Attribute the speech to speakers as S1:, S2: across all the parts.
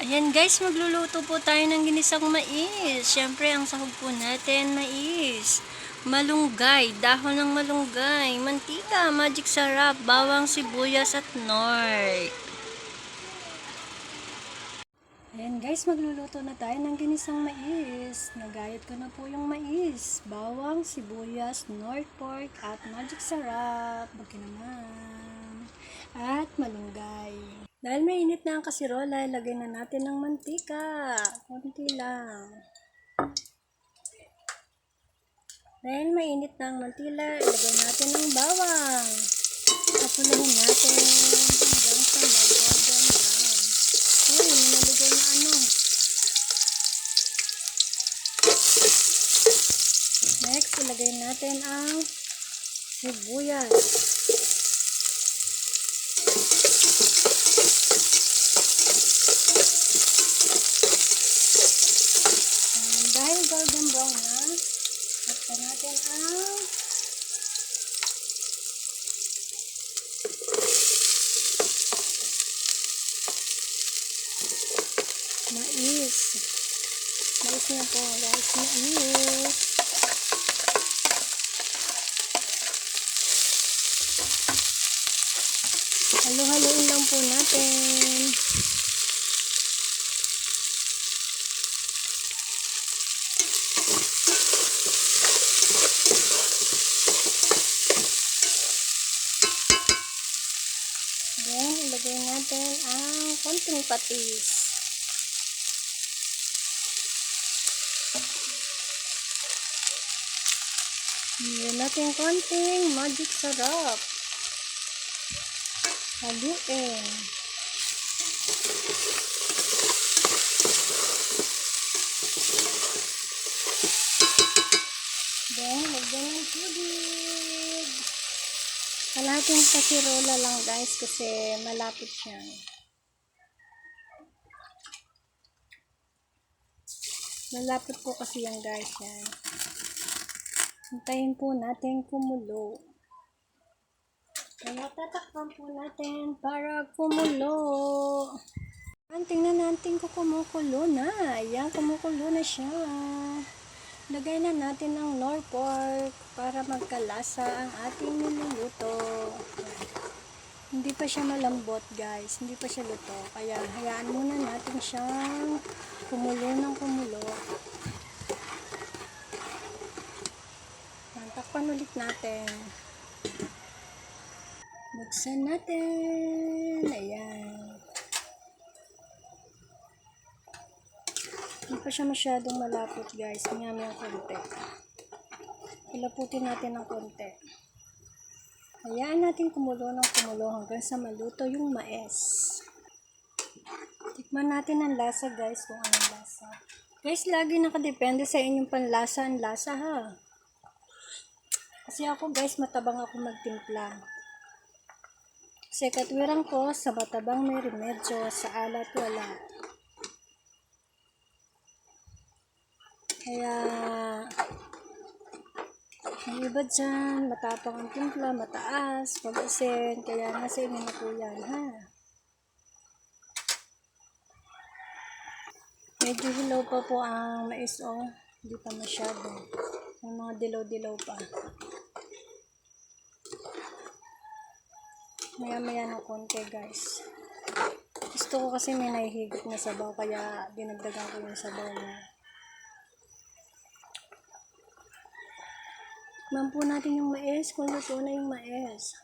S1: Ayan guys, magluluto po tayo ng ginisang mais. Siyempre, ang sahog po natin, mais. Malunggay, dahon ng malunggay, mantika, magic sarap, bawang sibuyas at nor. Ayan guys, magluluto na tayo ng ginisang mais. Nagayat ko na po yung mais. Bawang, sibuyas, nor pork, at magic sarap. Bagay naman. At malunggay. Dahil mainit na ang kasirola, ilagay na natin ng mantika. Konti lang. Dahil mainit na ang mantila, ilagay natin ng bawang. Kapulahin natin hanggang sa mag-golden brown. May nalagay na ano. Next, ilagay natin ang sibuyas. Um, dahil golden brown na, takpan natin ang mais. Mais na po, guys. Mais. Halo-haloin lang po natin. Natin ang konting patis. Ilagay natin konting magic sarap. Haluin. Then, lagyan ng tubig. Kalahating kasirola lang guys kasi malapot siya. Malapot po kasi yan guys yan. Hintayin po natin kumulo. Kaya tatakpan po natin para kumulo. Ayan, tingnan natin kung kumukulo na. Ayan, kumukulo na siya. Lagay na natin ng nor pork para magkalasa ang ating niluluto. Hindi pa siya malambot guys. Hindi pa siya luto. Kaya hayaan muna natin siyang kumulo ng kumulo. Takpan ulit natin. Buksan natin. Ayan. Hindi pa siya masyadong malapot guys. Maya-maya konti. Ilaputin natin ng konti. Hayaan natin kumulo ng kumulo hanggang sa maluto yung mais. Tikman natin ang lasa guys kung anong lasa. Guys, lagi nakadepende sa inyong panlasa ang lasa ha. Kasi ako guys, matabang ako magtimpla. Kasi katwiran ko, sa matabang may remedyo, sa alat wala. Kaya, ang iba dyan, matapang ang timpla, mataas, pag-asin, kaya nasa inyo na po yan, ha? Medyo hilaw pa po ang mais, oh. Hindi pa masyado. May mga dilaw-dilaw pa. Maya-maya ng konti, guys. Gusto ko kasi may nahihigit na sabaw, kaya dinagdagan ko yung sabaw niya. Tikman po natin yung mais, kung luto na yung mais.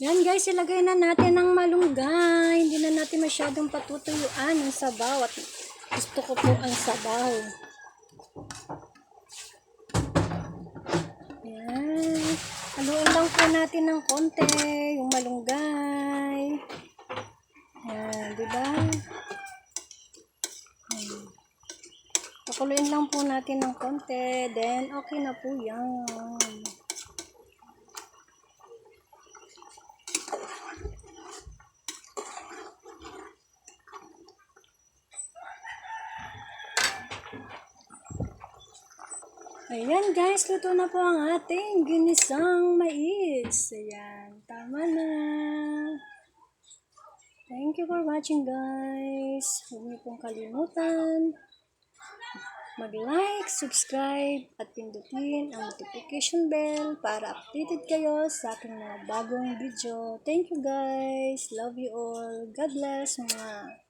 S1: Yan guys, ilagay na natin ang malunggay. Hindi na natin masyadong patutuyuan ang sabaw. At gusto ko po ang sabaw. Yan. Haluin lang po natin ng konti yung malunggay. Yan, di ba? Yan. Pakuluin lang po natin ng konti. Then, okay na po yan. Ayan guys, luto na po ang ating ginisang mais. Ayan, tama na. Thank you for watching guys. Huwag niyo pong kalimutan mag-like, subscribe, at pindutin ang notification bell para updated kayo sa aking mga bagong video. Thank you guys. Love you all. God bless mga